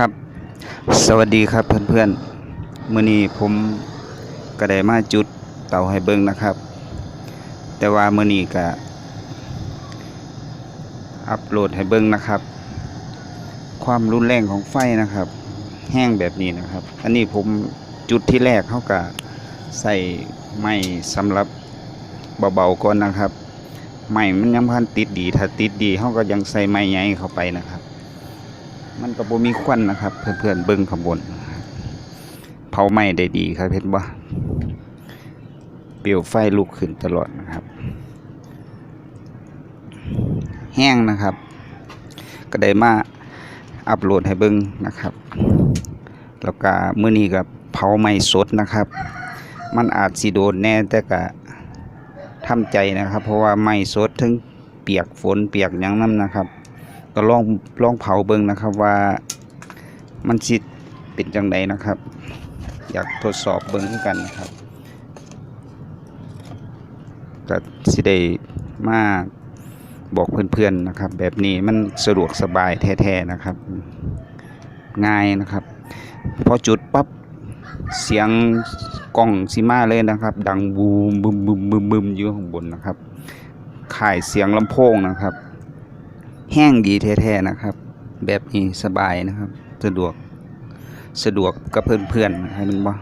ครับ สวัสดีครับเพื่อนๆมื้อนี้ผมก็ได้มาจุดเตาให้เบิ่งนะครับ แต่ว่ามื้อนี้ก็อัปโหลดให้เบิ่งนะครับ ความรุนแรงของไฟนะครับ แห้งแบบนี้นะครับ อันนี้ผมจุดที่แรกเขาก็ใส่ไม้สำหรับเบาๆก่อนนะครับไม้มันยังพันติดดีถ้าติดดีเขาก็ยังใส่ไม้ใหญ่เข้าไปนะครับ มันก็บ่มีควันนะครับ เพื่อนๆเบิ่งข้างบนเผาไหม้ได้ดีครับเห็นบ่เปลวไฟลุกขึ้นตลอดนะครับ แห้งนะครับ ก็ได้มาอัปโหลดให้เบิ่งนะครับ แล้วก็มื้อนี้ก็เผาไหม้สดนะครับ มันอาจสิโดนแน่แต่ก็ทำใจนะครับ เพราะว่าไหม้สดถึงเปียกฝนเปียกหยังนํนะครับ ก็ลองลองเผาเบิ่งนะครับว่ามันสิเป็นจังไดนะครับ อยากทดสอบเบิ่งกันนะครับก็สิได้มาบอกเพื่อนๆนะครับ แบบนี้มันสะดวกสบายแท้ๆนะครับ ง่ายนะครับ พอจุดปั๊บเสียงกล้องสิมาเลยนะครับ ดังบูมบึมบึมบึมบึมอยู่ข้างบนนะครับข่ายเสียงลำโพงนะครับ แห้งดีแท้ๆนะครับ แบบนี้สบายนะครับ สะดวกสะดวกกับเพื่อนๆให้มันบ่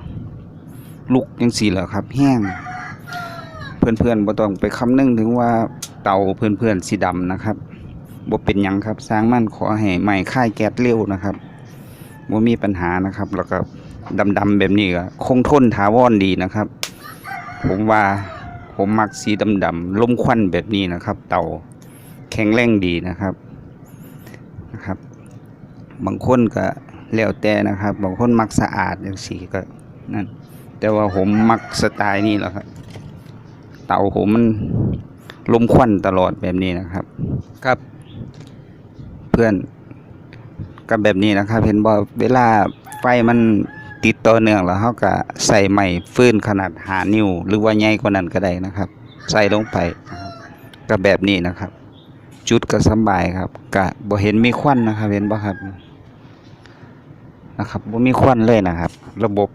ลุกยังสีเหรอครับ แห้ง เพื่อนๆบ่ต้องไปคำนึงถึงว่าเตาเพื่อนๆสีดำนะครับบ่เป็นยังครับสร้างมันขอให้ไหม้ค่ายแก๊สเร็วนะครับบ่มีปัญหานะครับ แล้วก็ดำๆแบบนี้ก็คงทนถาวรดีนะครับ ผมว่าผมมักสีดำๆลมควันแบบนี้นะครับ เตา แข็งแรงดีนะครับนะครับ บางคนก็แล้วแต่นะครับ บางคนมักสะอาดอย่างสีก็นั่นแต่ว่าผมมักสไตล์นี้แหละครับ เตาผมมันลมควันตลอดแบบนี้นะครับ ครับ เพื่อนก็แบบนี้นะครับ เห็นบ่เวลาไฟมันติดต่อเนื่องแล้วเขาก็ใส่ไม้ฟืนขนาดหานิ้ว หรือว่าใหญ่กว่านั้นก็ได้นะครับ ใส่ลงไปนะครับก็แบบนี้นะครับ จุดก็สบายครับกะบ่เห็นมีควันนะครับ เห็นบ่ครับนะครับบ่มีควันเลยนะครับ ระบบ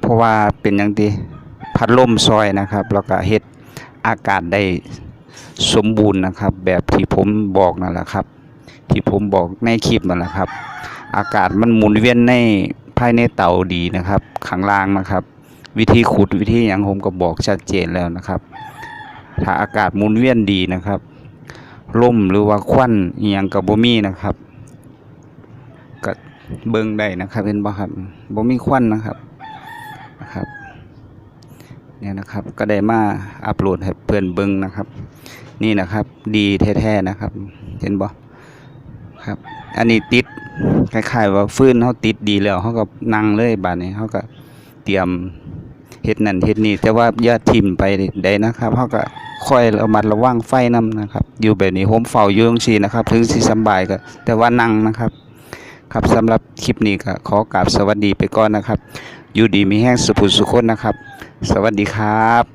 เพราะว่าเป็นอย่างที่พัดลมซอยนะครับ แล้วก็เฮ็ดอากาศได้สมบูรณ์นะครับ แบบที่ผมบอกนั่นแหละครับ ที่ผมบอกในคลิปนั่นแหละครับ อากาศมันหมุนเวียนในภายในเตาดีนะครับข้างล่างนะครับ วิธีขุดวิธีหยังผมก็บอกชัดเจนแล้วนะครับ ถ้าอากาศหมุนเวียนดีนะครับ ล่มหรือว่าควันอหยังกับบ่มีนะครับก็เบิ่งได้นะครับเห็นบ่ครับบ่มีควันนะครับนะครับเนี่ยนะครับก็ได้มาอัปโหลดให้เพื่อนเบิ่งนะครับ นี่นะครับดีแท้ๆนะครับ เห็นบ่ครับ อันนี้ติดคล้ายๆว่าฟื้นเฮาติดดีแล้วเฮาก็นั่งเลยบาดนี้เฮาก็เตรียมเฮ็ดนั่นเฮ็ดนี่แต่ว่าอย่าทิ่มไปได้นะครับเฮาก็ คอยระมัดระวังไฟนํนะครับ อยู่แบบนี้ผมเฝ้าอยู่ตรงชีนะครับ ถึงสีสบายก็แต่ว่านั่งนะครับ ครับสำหรับคลิปนี้ก็ขอกราบสวัสดีไปก่อนนะครับ อยู่ดีมีแห้งสุขสุขคนนะครับ สวัสดีครับ